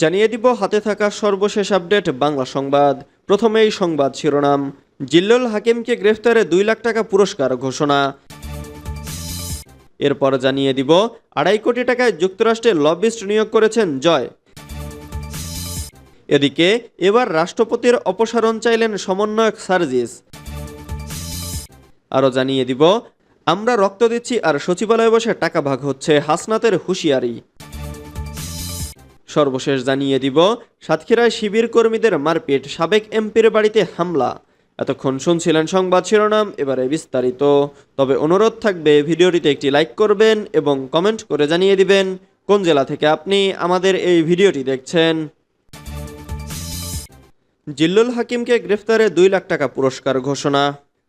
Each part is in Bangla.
জানিয়ে দিব হাতে থাকা সর্বশেষ আপডেট বাংলা সংবাদ। প্রথমেই সংবাদ শিরোনাম। জিল্লুল হাকিমকে গ্রেফতারে দুই লাখ টাকা পুরস্কার ঘোষণা। এরপর জানিয়ে দিব, আড়াই কোটি টাকায় যুক্তরাষ্ট্রে লবিস্ট নিয়োগ করেছেন জয়। এদিকে, এবার রাষ্ট্রপতির অপসারণ চাইলেন সমন্বয়ক সার্জিস। আরও জানিয়ে দিব, আমরা রক্ত দিচ্ছি আর সচিবালয়ে বসে টাকা ভাগ হচ্ছে হাসনাতের হুঁশিয়ারি। সর্বশেষ জানিয়ে দিব, সাতক্ষীরায় শিবির কর্মীদের মারপিট, সাবেক এমপির বাড়িতে হামলা। এতক্ষণ শুনছিলেন সংবাদ শিরোনাম, এবারে বিস্তারিত। তবে অনুরোধ থাকবে, ভিডিওটিতে একটি লাইক করবেন এবং কমেন্ট করে জানিয়ে দিবেন কোন জেলা থেকে আপনি আমাদের এই ভিডিওটি দেখছেন। জিল্লুল হাকিমকে গ্রেফতারে দুই লাখ টাকা পুরস্কার ঘোষণা।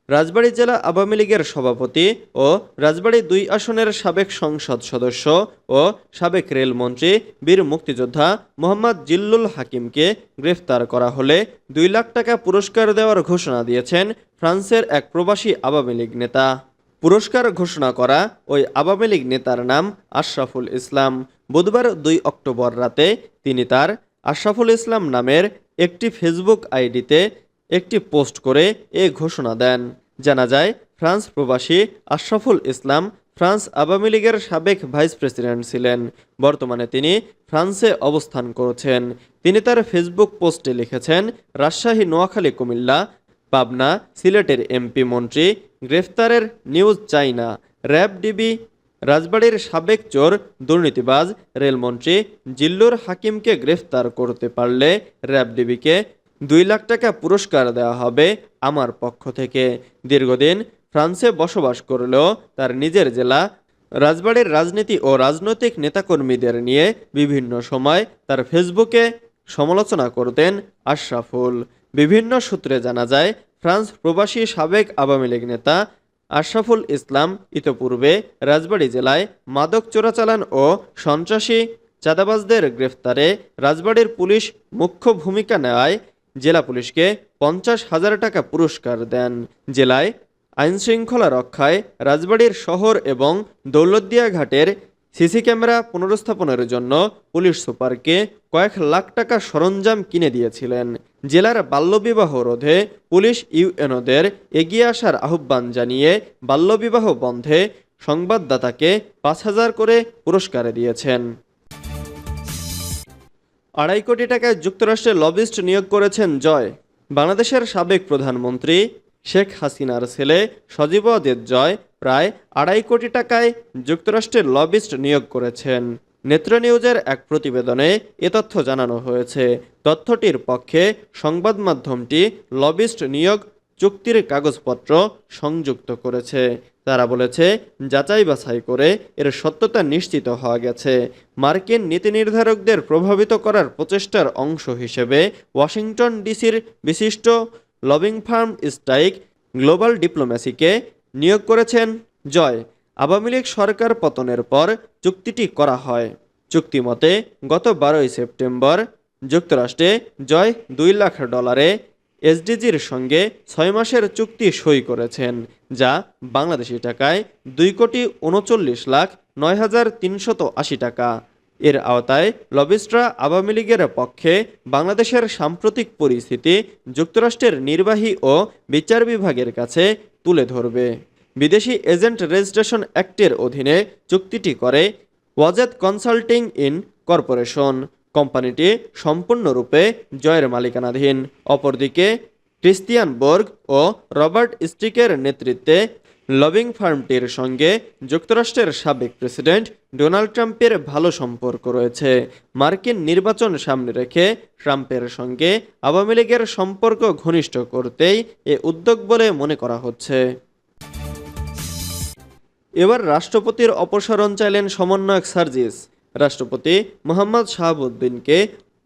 রাজবাড়ী জেলা আওয়ামী লীগের সভাপতি ও রাজবাড়ী দুই আসনের সাবেক সংসদ সদস্য ও সাবেক রেলমন্ত্রী বীর মুক্তিযোদ্ধা মোহাম্মদ জিল্লুল হাকিমকে গ্রেফতার করা হলে দুই লাখ টাকা পুরস্কার দেওয়ার ঘোষণা দিয়েছেন ফ্রান্সের এক প্রবাসী আওয়ামী লীগ নেতা। পুরস্কার ঘোষণা করা ওই আওয়ামী লীগ নেতার নাম আশরাফুল ইসলাম। বুধবার দুই অক্টোবর রাতে তিনি তার আশরাফুল ইসলাম নামের একটি ফেসবুক আইডিতে একটি পোস্ট করে এ ঘোষণা দেন। জানা যায়, ফ্রান্স প্রবাসী আশরাফুল ইসলাম ফ্রান্স আওয়ামী লীগের সাবেক ভাইস প্রেসিডেন্ট ছিলেন। বর্তমানে তিনি ফ্রান্সে অবস্থান করছেন। তিনি তার ফেসবুক পোস্টে লিখেছেন, রাজশাহী, নোয়াখালী, কুমিল্লা, পাবনা, সিলেটের এমপি মন্ত্রী, গ্রেফতারের নিউজ চাই না র্যাব ডিবি, রাজবাড়ির সাবেক চোর, দুর্নীতিবাজ, রেলমন্ত্রী, জিল্লুর হাকিমকে গ্রেফতার করতে পারলে র্যাব ডিবিকে দুই লাখ টাকা পুরস্কার দেওয়া হবে আমার পক্ষ থেকে। দীর্ঘদিন ফ্রান্সে বসবাস করলেও তার নিজের জেলা, রাজবাড়ির রাজনীতি ও রাজনৈতিক নেতাকর্মীদের নিয়ে বিভিন্ন সময় তার ফেসবুকে সমালোচনা করতেন আশরাফুল। বিভিন্ন সূত্রে জানা যায়, ফ্রান্স প্রবাসী সাবেক আওয়ামী লীগ নেতা আশরাফুল ইসলাম ইতোপূর্বে রাজবাড়ী জেলায় মাদক চোরাচালান ও সন্ত্রাসী চাঁদাবাজদের গ্রেফতারে রাজবাড়ির পুলিশ মুখ্য ভূমিকা নেওয়ায় জেলা পুলিশকে পঞ্চাশ হাজার টাকা পুরস্কার দেন। জেলায় আইনশৃঙ্খলা রক্ষায় রাজবাড়ির শহর এবং দৌলতদিয়া ঘাটের সিসি ক্যামেরা পুনরুস্থাপনের জন্য পুলিশ সুপারকে কয়েক লাখ টাকা সরঞ্জাম কিনে দিয়েছিলেন। জেলার বাল্যবিবাহ রোধে পুলিশ ইউএনওদের এগিয়ে আসার আহ্বান জানিয়ে বাল্যবিবাহ বন্ধে সংবাদদাতাকে পাঁচ হাজার করে পুরস্কার দিয়েছেন। আড়াই কোটি টাকায় যুক্তরাষ্ট্রে লবিস্ট নিয়োগ করেছেন জয়। বাংলাদেশের সাবেক প্রধানমন্ত্রী শেখ হাসিনার ছেলে সজীব দেব জয় প্রায় আড়াই কোটি টাকায় যুক্তরাষ্ট্রের লবিস্ট নিয়োগ করেছেন। নেত্র নিউজের এক প্রতিবেদনে এ তথ্য জানানো হয়েছে, তথ্যটির পক্ষে সংবাদ মাধ্যমটি লবিস্ট নিয়োগ চুক্তির কাগজপত্র সংযুক্ত করেছে। তারা বলেছে, যাচাই বাছাই করে এর সত্যতা নিশ্চিত হওয়া গেছে। মার্কিন নীতি নির্ধারকদের প্রভাবিত করার প্রচেষ্টার অংশ হিসেবে ওয়াশিংটন ডিসির বিশিষ্ট লবিং ফার্ম স্ট্রাইক গ্লোবাল ডিপ্লোম্যাসিকে নিয়োগ করেছেন। জয়, আওয়ামী লীগ সরকার পতনের পর চুক্তিটি করা হয়। চুক্তিমতে গত বারোই সেপ্টেম্বর যুক্তরাষ্ট্রে জয় দুই লাখ ডলারে এসডিজির সঙ্গে ছয় মাসের চুক্তি সই করেছেন, যা বাংলাদেশি টাকায় দুই কোটি উনচল্লিশ লাখ নয় হাজার তিনশত আশি টাকা। এর আওতায় লবিস্টরা আওয়ামী লীগের পক্ষে বাংলাদেশের সাম্প্রতিক পরিস্থিতি যুক্তরাষ্ট্রের নির্বাহী ও বিচার বিভাগের কাছে তুলে ধরবে। বিদেশি এজেন্ট রেজিস্ট্রেশন অ্যাক্টের অধীনে চুক্তিটি করে ওয়াজেদ কনসাল্টিং ইন কর্পোরেশন। কোম্পানিটি সম্পূর্ণরূপে জয়ের মালিকানাধীন। অপরদিকে ক্রিস্তিয়ান বোর্গ ও রবার্ট স্টিকের নেতৃত্বে লবিং ফার্মটির সঙ্গে যুক্তরাষ্ট্রের সাবেক প্রেসিডেন্ট ডোনাল্ড ট্রাম্পের ভালো সম্পর্ক রয়েছে। মার্কিন নির্বাচন সামনে রেখে ট্রাম্পের সঙ্গে আওয়ামী লীগের সম্পর্ক ঘনিষ্ঠ করতেই এ উদ্যোগ বলে মনে করা হচ্ছে। এবার রাষ্ট্রপতির অপসারণ চাইলেন সমন্বয়ক সার্জিস। রাষ্ট্রপতি মোহাম্মদ শাহাবুদ্দিনকে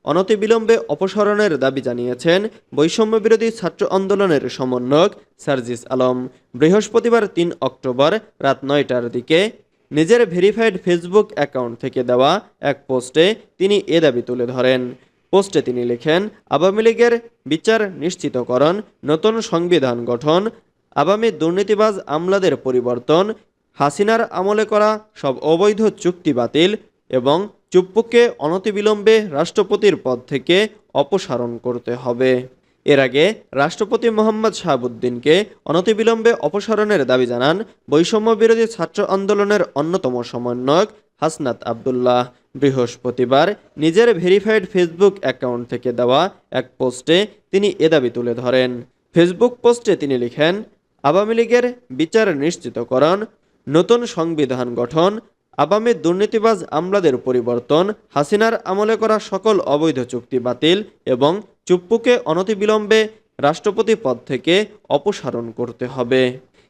অনতিবিলম্বে অপসারণের দাবি জানিয়েছেন বৈষম্য বিরোধী ছাত্র আন্দোলনের সমন্বয়ক সার্জিস আলম। বৃহস্পতিবার তিন অক্টোবর রাত নয়টার দিকে নিজের ভেরিফাইড ফেসবুক অ্যাকাউন্ট থেকে দেওয়া এক পোস্টে তিনি এ দাবি তুলে ধরেন। পোস্টে তিনি লেখেন, আওয়ামী লীগের বিচার নিশ্চিতকরণ, নতুন সংবিধান গঠন, আওয়ামী দুর্নীতিবাজ আমলাদের পরিবর্তন, হাসিনার আমলে করা সব অবৈধ চুক্তি বাতিল এবং চুপ্পুকে অনতিবিলম্বে রাষ্ট্রপতির পদ থেকে অপসারণ করতে হবে। এর আগে রাষ্ট্রপতি মোহাম্মদ শাহাবুদ্দিনকে অনতিবিলম্বে অপসারণের দাবি জানান বৈষম্য বিরোধী ছাত্র আন্দোলনের অন্যতম সমন্বয়ক হাসনাত আবদুল্লাহ। বৃহস্পতিবার নিজের ভেরিফাইড ফেসবুক অ্যাকাউন্ট থেকে দেওয়া এক পোস্টে তিনি এ দাবি তুলে ধরেন। ফেসবুক পোস্টে তিনি লিখেন, আওয়ামী লীগের বিচার নিশ্চিতকরণ, নতুন সংবিধান গঠন আবামী দুর্নীতিবাজ আমলাদের পরিবর্তন, হাসিনার আমলে করা সকল অবৈধ চুক্তি বাতিল এবং চুপ্পুকে অনতিবিলম্বে রাষ্ট্রপতি পদ থেকে অপসারণ করতে হবে।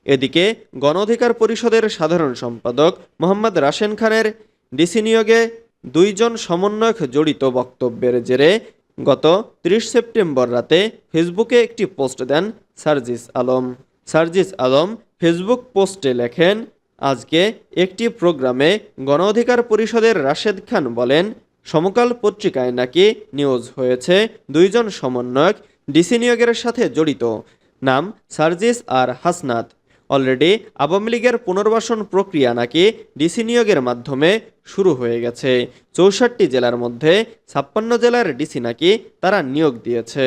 এদিকে গণ অধিকার পরিষদের সাধারণ সম্পাদক মোহাম্মদ রাশেন খানের ডিসি নিয়োগে দুইজন সমন্বয়ক জড়িত বক্তব্যের জেরে গত ৩০ সেপ্টেম্বর রাতে ফেসবুকে একটি পোস্ট দেন সার্জিস আলম। সার্জিস আলম ফেসবুক পোস্টে লেখেন আজকে একটি প্রোগ্রামে গণ অধিকার পরিষদের রাশেদ খান বলেন, সমকাল পত্রিকায় নাকি নিউজ হয়েছে, দুইজন সমন্বয়ক ডিসি নিয়োগের সাথে জড়িত। নাম সার্জিস আর হাসনাত। অলরেডি আওয়ামী লীগের পুনর্বাসন প্রক্রিয়া নাকি ডিসি নিয়োগের মাধ্যমে শুরু হয়ে গেছে। চৌষট্টি জেলার মধ্যে ছাপ্পান্ন জেলার ডিসি নাকি তারা নিয়োগ দিয়েছে।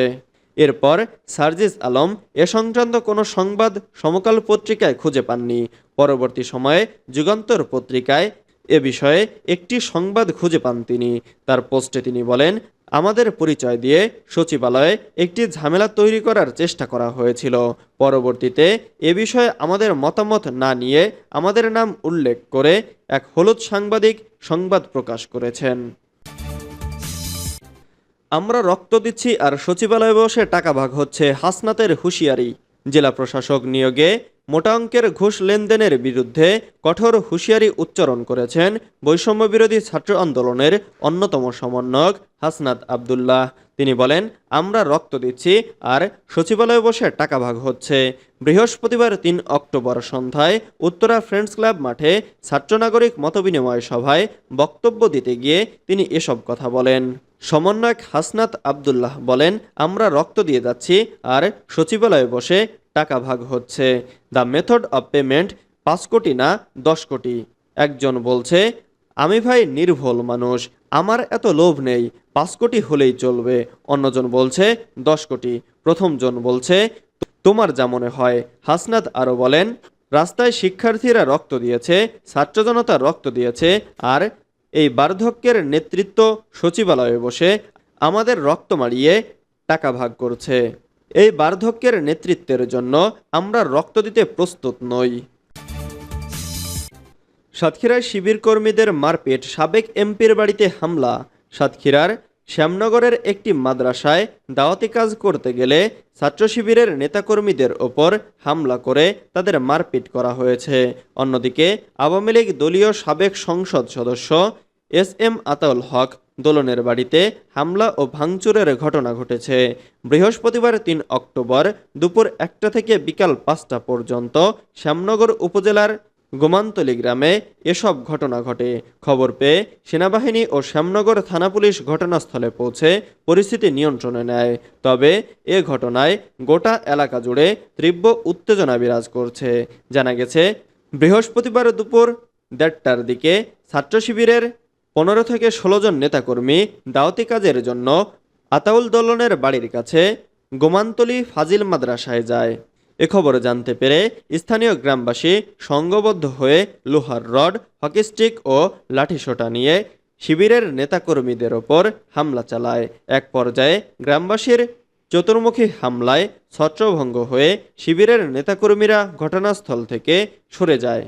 এরপর সার্জিস আলম এ সংক্রান্ত কোনো সংবাদ সমকাল পত্রিকায় খুঁজে পাননি। পরবর্তী সময়ে যুগান্তর পত্রিকায় এ বিষয়ে একটি সংবাদ খুঁজে পান তিনি। তার পোস্টে তিনি বলেন, আমাদের পরিচয় দিয়ে সচিবালয়ে একটি ঝামেলা তৈরি করার চেষ্টা করা হয়েছিল। পরবর্তীতে এ বিষয়ে আমাদের মতামত না নিয়ে আমাদের নাম উল্লেখ করে এক হলুদ সাংবাদিক সংবাদ প্রকাশ করেছেন। আমরা রক্ত দিচ্ছি আর সচিবালয়ে বসে টাকা ভাগ হচ্ছে হাসনাতের হুঁশিয়ারি। জেলা প্রশাসক নিয়োগে মোটা অঙ্কের ঘুষ লেনদেনের বিরুদ্ধে কঠোর হুঁশিয়ারি উচ্চারণ করেছেন বৈষম্য বিরোধী ছাত্র আন্দোলনের অন্যতম সমন্বয়ক হাসনাত আবদুল্লাহ। তিনি বলেন, আমরা রক্ত দিচ্ছি আর সচিবালয়ে বসে টাকা ভাগ হচ্ছে। বৃহস্পতিবার তিন অক্টোবর সন্ধ্যায় উত্তরা ফ্রেন্ডস ক্লাব মাঠে ছাত্র নাগরিক মতবিনিময় সভায় বক্তব্য দিতে গিয়ে তিনি এসব কথা বলেন। সমন্বয়ক হাসনাত আবদুল্লাহ বলেন, আমরা রক্ত দিয়ে যাচ্ছি আর সচিবালয়ে বসে টাকা ভাগ হচ্ছে। দ্য মেথড অব পেমেন্ট পাঁচ কোটি না দশ কোটি। একজন বলছে, আমি ভাই নির্ভুল মানুষ, আমার এত লোভ নেই, পাঁচ কোটি হলেই চলবে। অন্যজন বলছে, দশ কোটি। প্রথমজন বলছে, তোমার যা মনে হয়। হাসনাত আরও বলেন, রাস্তায় শিক্ষার্থীরা রক্ত দিয়েছে, ছাত্র জনতা রক্ত দিয়েছে, আর এই বার্ধক্যের নেতৃত্ব সচিবালয়ে বসে আমাদের রক্ত মারিয়ে টাকা ভাগ করছে। এই বার্ধক্যের নেতৃত্বের জন্য আমরা রক্ত দিতে প্রস্তুত নই। সাতক্ষীরায় শিবির কর্মীদের মারপিট, সাবেক এমপির বাড়িতে হামলা। সাতক্ষীরার শ্যামনগরের একটি মাদ্রাসায় দাওয়াতি কাজ করতে গেলে ছাত্র শিবিরের নেতাকর্মীদের ওপর হামলা করে তাদের মারপিট করা হয়েছে। অন্যদিকে আওয়ামী লীগ দলীয় সাবেক সংসদ সদস্য এস এম আতাউল হক দোলনের বাড়িতে হামলা ও ভাঙচুরের ঘটনা ঘটেছে। বৃহস্পতিবার তিন অক্টোবর দুপুর একটা থেকে বিকাল পাঁচটা পর্যন্ত শ্যামনগর উপজেলার গোমান্তলি গ্রামে এসব ঘটনা ঘটে। খবর পেয়ে সেনাবাহিনী ও শ্যামনগর থানা পুলিশ ঘটনাস্থলে পৌঁছে পরিস্থিতি নিয়ন্ত্রণে নেয়। তবে এ ঘটনায় গোটা এলাকা জুড়ে তীব্র উত্তেজনা বিরাজ করছে। জানা গেছে, বৃহস্পতিবার দুপুর দেড়টার দিকে ছাত্র শিবিরের পনেরো থেকে ষোলো জন নেতাকর্মী দাওয়াতি কাজের জন্য আতাউল দলনের বাড়ির কাছে গোমান্তলি ফাজিল মাদ্রাসায় যায়। এ খবর জানতে পেরে স্থানীয় গ্রামবাসী সংঘবদ্ধ হয়ে লোহার রড হকিস্টিক ও লাঠিসোঁটা নিয়ে শিবিরের নেতাকর্মীদের ওপর হামলা চালায়। এক পর্যায়ে গ্রামবাসীর চতুর্মুখী হামলায় ছত্রভঙ্গ হয়ে শিবিরের নেতাকর্মীরা ঘটনাস্থল থেকে সরে যায়।